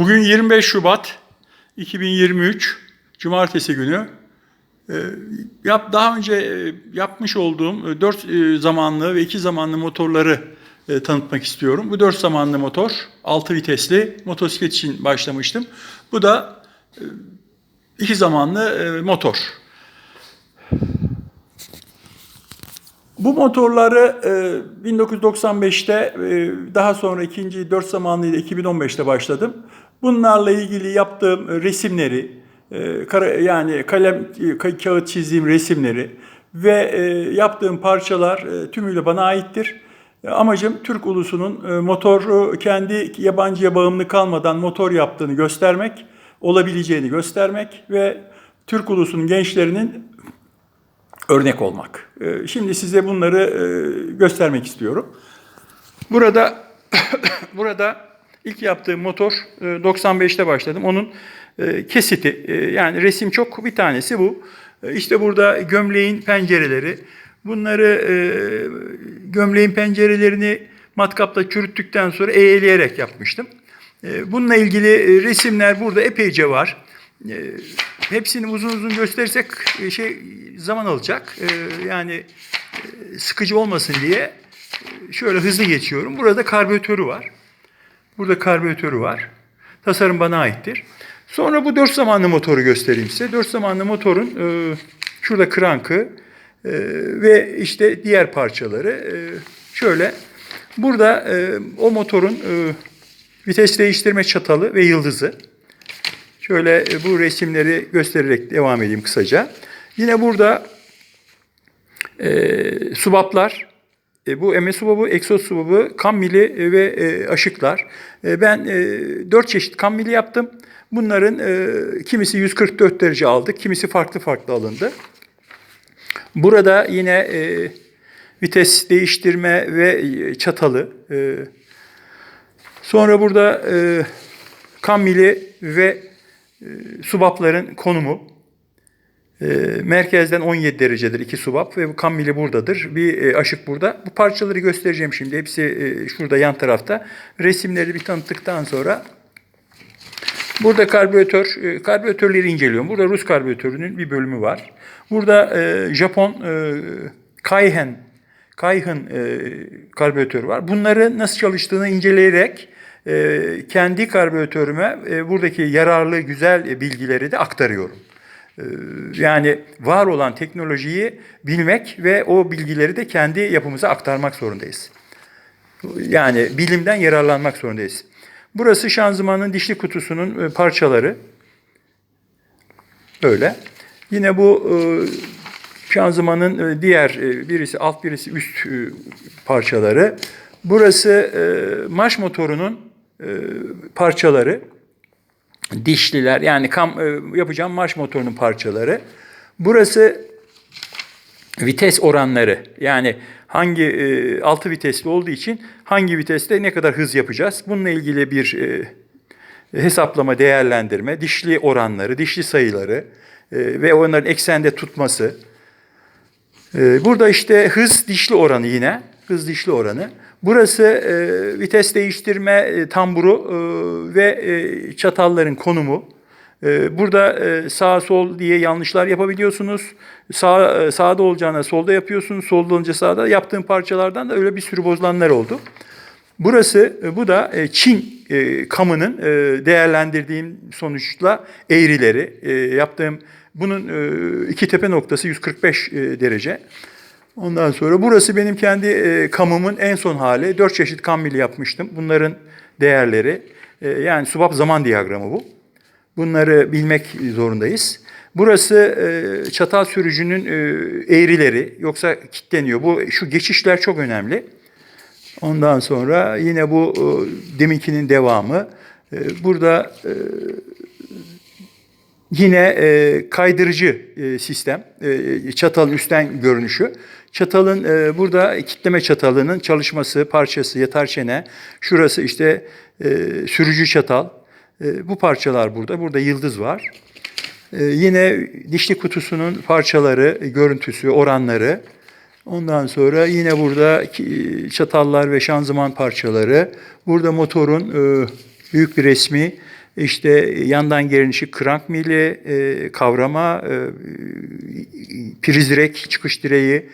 Bugün 25 Şubat 2023 Cumartesi günü. Ee, Yap, daha önce e, yapmış olduğum 4 zamanlı ve 2 zamanlı motorları e, tanıtmak istiyorum. Bu 4 zamanlı motor, 6 vitesli motosiklet için başlamıştım. Bu da 2 zamanlı e, motor. Bu motorları e, 1995'te e, daha sonra ikinci 4 zamanlıyla 2015'te başladım. Bunlarla ilgili yaptığım resimleri, e, yani kalem e, ka- kağıt çizdiğim resimleri ve e, yaptığım parçalar e, tümüyle bana aittir. E, Amacım Türk ulusunun e, motoru kendi yabancıya bağımlı kalmadan motor yaptığını göstermek, olabileceğini göstermek ve Türk ulusunun gençlerinin örnek olmak. Şimdi size bunları e, göstermek istiyorum. Burada burada ilk yaptığım motor e, 95'te başladım. Onun e, kesiti e, yani resim çok bir tanesi bu. E, İşte burada gömleğin pencereleri. Bunları e, gömleğin pencerelerini matkapla çürüttükten sonra eğeleyerek yapmıştım. E, Bununla ilgili e, resimler burada epeyce var. E, Hepsini uzun uzun gösterirsek e, şey zaman alacak. E, Yani e, sıkıcı olmasın diye e, şöyle hızlı geçiyorum. Burada karbüratörü var. Burada karbüratörü var. Tasarım bana aittir. Sonra bu dört zamanlı motoru göstereyim size. Dört zamanlı motorun e, şurada krankı e, ve işte diğer parçaları e, şöyle. Burada e, o motorun e, vites değiştirme çatalı ve yıldızı. Şöyle e, bu resimleri göstererek devam edeyim kısaca. Yine burada e, subaplar, e, bu eme subabı, egzoz subabı, kam mili ve e, aşıklar. E, ben e, 4 çeşit kam mili yaptım. Bunların e, kimisi 144 derece aldık, kimisi farklı farklı alındı. Burada yine e, vites değiştirme ve e, çatalı. E, sonra burada e, kam mili ve e, subapların konumu. E, merkezden 17 derecedir iki subap ve bu kam mili buradadır. Bir e, aşık burada. Bu parçaları göstereceğim şimdi. Hepsi e, şurada yan tarafta. Resimleri bir tanıttıktan sonra Burada karbüratör, e, karbüratörleri inceliyorum. Burada Rus karbüratörünün bir bölümü var. Burada Japon Kaihen, Kaihen karbüratörü var. Bunları nasıl çalıştığını inceleyerek kendi karbüratörüme buradaki yararlı, güzel bilgileri de aktarıyorum. E, yani var olan teknolojiyi bilmek ve o bilgileri de kendi yapımıza aktarmak zorundayız. Yani bilimden yararlanmak zorundayız. Burası şanzımanın dişli kutusunun e, parçaları. Böyle. Yine bu e, şanzımanın e, diğer birisi alt birisi üst parçaları. Burası marş motorunun parçaları. Dişliler yani kam, e, yapacağım marş motorunun parçaları. Burası vites oranları yani hangi e, altı vitesli olduğu için hangi viteste ne kadar hız yapacağız? Bununla ilgili bir e, hesaplama, değerlendirme, dişli oranları, dişli sayıları e, ve onların eksende tutması. E, burada işte hız dişli oranı yine, hız dişli oranı. Burası e, vites değiştirme e, tamburu e, ve e, çatalların konumu. Ee, Burada e, sağ sol diye yanlışlar yapabiliyorsunuz. Sağ e, sağda olacağına solda yapıyorsunuz. Solda olunca sağda. Yaptığım parçalardan da öyle bir sürü bozulanlar oldu. Burası e, bu da e, Çin e, kamının e, değerlendirdiğim sonuçla eğrileri e, yaptığım bunun e, iki tepe noktası 145 e, derece. Ondan sonra burası benim kendi e, kamımın en son hali. Dört çeşit kam mili yapmıştım. Bunların değerleri e, yani subap zaman diyagramı bu. Bunları bilmek zorundayız. Burası e, çatal sürücünün e, eğrileri yoksa kilitleniyor. Bu şu geçişler çok önemli. Ondan sonra yine bu e, deminkinin devamı. E, burada e, yine e, kaydırıcı e, sistem. E, çatalın üstten görünüşü. Çatalın e, burada kitleme çatalının çalışması, parçası, yatar çene. Şurası işte e, sürücü çatal. E, bu parçalar burada. Burada yıldız var. E, yine dişli kutusunun parçaları, görüntüsü, oranları. Ondan sonra yine burada çatallar ve şanzıman parçaları. Burada motorun e, büyük bir resmi İşte yandan gerilişi krank mili, e, kavrama, e, priz direk, çıkış direği,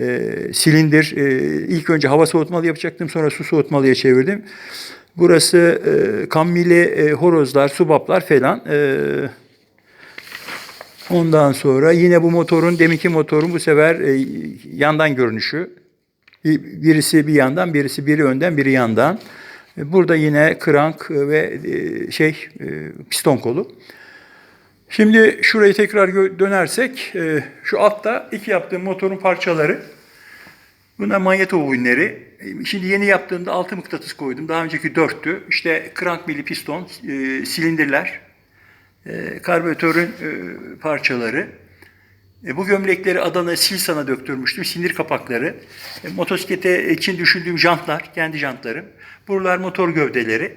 e, silindir. E, ilk önce hava soğutmalı yapacaktım sonra su soğutmalıya çevirdim. Burası e, kammili e, horozlar, subaplar falan. E, ondan sonra yine bu motorun, deminki motorun bu sefer e, yandan görünüşü. Bir- Birisi bir yandan, birisi biri önden, biri yandan. E, Burada yine krank ve e, şey e, piston kolu. Şimdi şurayı tekrar dönersek, e, şu altta iki yaptığım motorun parçaları. Bunlar manyeto bobinleri. E, Şimdi yeni yaptığımda altı mıknatıs koydum. Daha önceki dörttü. İşte krank mili piston, e, silindirler, e, karbüratörün parçaları. Bu gömlekleri Adana Silsan'a döktürmüştüm. Sinir kapakları. Motosiklete için düşündüğüm jantlar, kendi jantlarım. Buralar motor gövdeleri.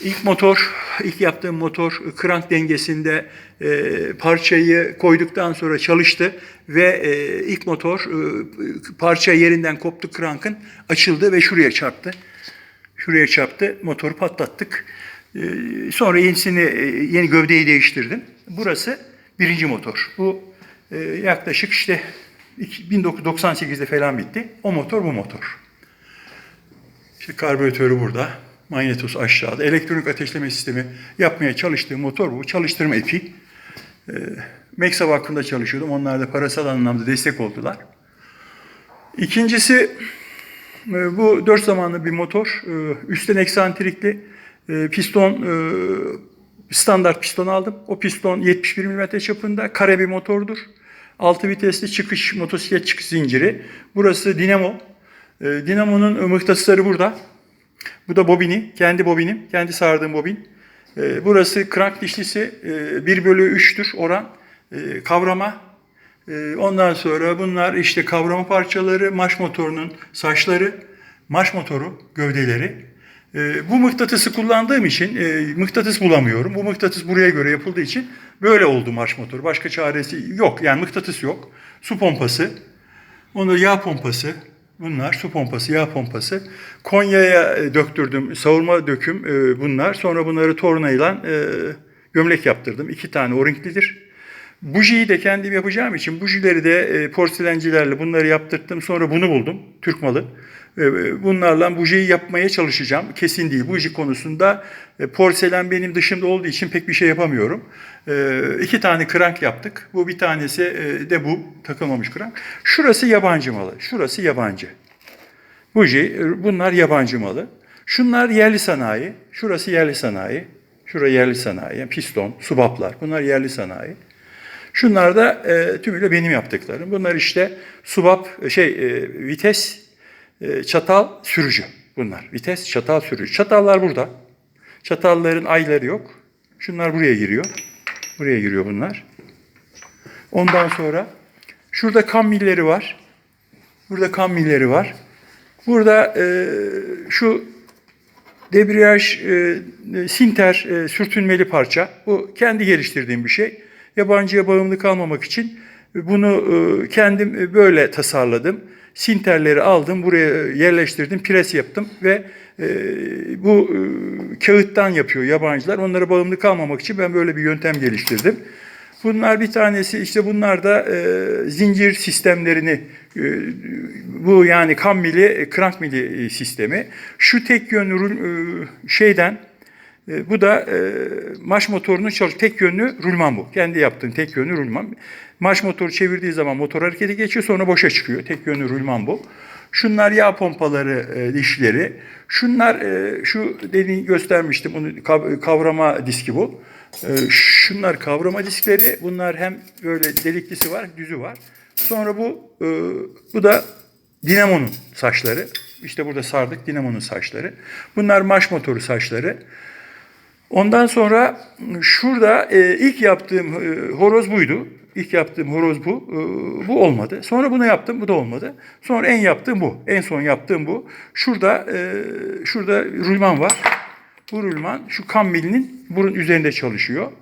İlk motor, ilk yaptığım motor krank dengesinde e, parçayı koyduktan sonra çalıştı ve e, ilk motor e, parça yerinden koptu krankın açıldı ve şuraya çarptı. Şuraya çarptı, motoru patlattık. E, sonra yenisini, e, yeni gövdeyi değiştirdim. Burası birinci motor. Bu e, yaklaşık işte iki- 1998'de falan bitti. O motor bu motor. İşte karbüratörü burada. Manyetos aşağıda. Elektronik ateşleme sistemi yapmaya çalıştığım motor bu. Çalıştırma ipi. E, Meksa Vakfı'nda çalışıyordum. Onlar da parasal anlamda destek oldular. İkincisi e, bu dört zamanlı bir motor. E, Üstten eksantrikli e, piston e, standart piston aldım. O piston 71 mm çapında kare bir motordur. 6 vitesli çıkış motosiklet çıkış zinciri. Burası dinamo. Dinamonun mıknatısları burada. Bu da bobini, kendi bobinim, kendi sardığım bobin. E, burası krank dişlisi, e, 1 bölü 3'tür oran. E, kavrama, e, ondan sonra bunlar işte kavrama parçaları, marş motorunun saçları, marş motoru gövdeleri. E, bu mıknatısı kullandığım için e, mıknatıs bulamıyorum. Bu mıknatıs buraya göre yapıldığı için böyle oldu marş motoru. Başka çaresi yok. Yani mıknatıs yok. Su pompası, Onda yağ pompası, bunlar su pompası, yağ pompası. Konya'ya e, döktürdüm, savurma döküm e, bunlar. Sonra bunları tornayla e, gömlek yaptırdım. İki tane o-ringlidir. Bujiyi de kendim yapacağım için bujileri de e, porselencilerle bunları yaptırttım. Sonra bunu buldum, Türk malı. E, Bunlarla bujiyi yapmaya çalışacağım. Kesin değil. Buji konusunda e, porselen benim dışımda olduğu için pek bir şey yapamıyorum. E, iki tane krank yaptık. Bu bir tanesi e, de bu takılmamış krank. Şurası yabancı malı. Şurası yabancı. Buji, e, bunlar yabancı malı. Şunlar yerli sanayi. Şurası yerli sanayi. Şura yerli sanayi. Yani piston, subaplar. Bunlar yerli sanayi. Şunlar da e, tümüyle benim yaptıklarım. Bunlar işte subap, e, şey, e, vites, çatal, sürücü. Bunlar. Vites, çatal, sürücü. Çatallar burada. Çatalların ayları yok. Şunlar buraya giriyor. Buraya giriyor bunlar. Ondan sonra şurada kam milleri var. Burada kam milleri var. Burada e, şu debriyaj, e, sinter e, sürtünmeli parça. Bu kendi geliştirdiğim bir şey. Yabancıya bağımlı kalmamak için bunu e, kendim e, böyle tasarladım. Sinterleri aldım, buraya yerleştirdim, pres yaptım ve e, bu e, kağıttan yapıyor yabancılar. Onlara bağımlı kalmamak için ben böyle bir yöntem geliştirdim. Bunlar bir tanesi işte bunlar da e, zincir sistemlerini e, bu yani kam mili, e, krank mili e, sistemi. Şu tek yönlü e, şeyden e, bu da e, marş motorunun çalış tek yönlü rulman bu. Kendi yaptığım tek yönlü rulman. Marş motoru çevirdiği zaman motor harekete geçiyor sonra boşa çıkıyor. Tek yönlü rulman bu. Şunlar yağ pompaları e, dişleri. Şunlar e, şu dediğini göstermiştim. Onu kav- kavrama diski bu. E, şunlar kavrama diskleri. Bunlar hem böyle deliklisi var, düzü var. Sonra bu e, bu da dinamonun saçları. İşte burada sardık dinamonun saçları. Bunlar marş motoru saçları. Ondan sonra şurada e, ilk yaptığım e, horoz buydu. İlk yaptığım horoz bu. E, bu olmadı. Sonra bunu yaptım. Bu da olmadı. Sonra en yaptığım bu. En son yaptığım bu. Şurada e, şurada rulman var. Bu rulman şu kam milinin burun üzerinde çalışıyor.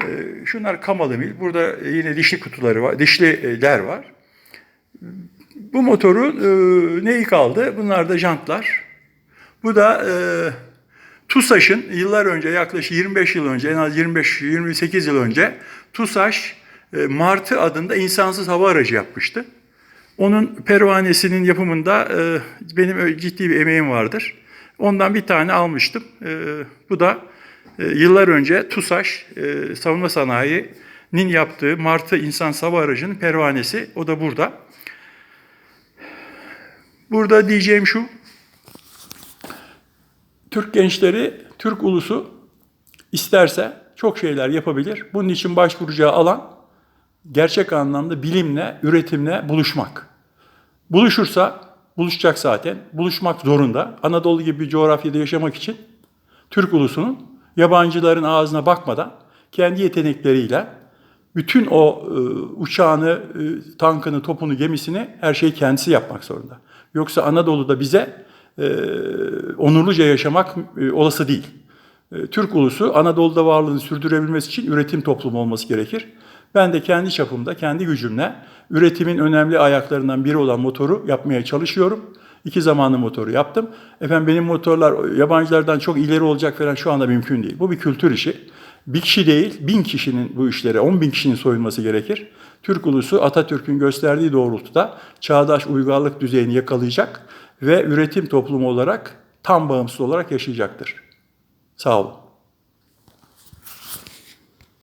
E, şunlar kamalı mil. Burada yine dişli kutuları var. Dişliler var. Bu motorun e, neyi kaldı? Bunlar da jantlar. Bu da e, TUSAŞ'ın yıllar önce yaklaşık 25 yıl önce en az 25-28 yıl önce TUSAŞ e, Martı adında insansız hava aracı yapmıştı. Onun pervanesinin yapımında e, benim ciddi bir emeğim vardır. Ondan bir tane almıştım. E, bu da yıllar önce TUSAŞ savunma sanayinin yaptığı Martı insan hava aracının pervanesi. O da burada. Burada diyeceğim şu. Türk gençleri, Türk ulusu isterse çok şeyler yapabilir. Bunun için başvuracağı alan gerçek anlamda bilimle, üretimle buluşmak. Buluşursa, buluşacak zaten, buluşmak zorunda. Anadolu gibi bir coğrafyada yaşamak için Türk ulusunun yabancıların ağzına bakmadan kendi yetenekleriyle bütün o e, uçağını, e, tankını, topunu, gemisini her şeyi kendisi yapmak zorunda. Yoksa Anadolu'da bize e, onurluca yaşamak e, olası değil. E, Türk ulusu Anadolu'da varlığını sürdürebilmesi için üretim toplumu olması gerekir. Ben de kendi çapımda, kendi gücümle üretimin önemli ayaklarından biri olan motoru yapmaya çalışıyorum. İki zamanlı motoru yaptım. Efendim benim motorlar yabancılardan çok ileri olacak falan şu anda mümkün değil. Bu bir kültür işi. Bir kişi değil, bin kişinin bu işlere, on bin kişinin soyunması gerekir. Türk ulusu Atatürk'ün gösterdiği doğrultuda çağdaş uygarlık düzeyini yakalayacak ve üretim toplumu olarak tam bağımsız olarak yaşayacaktır. Sağ olun.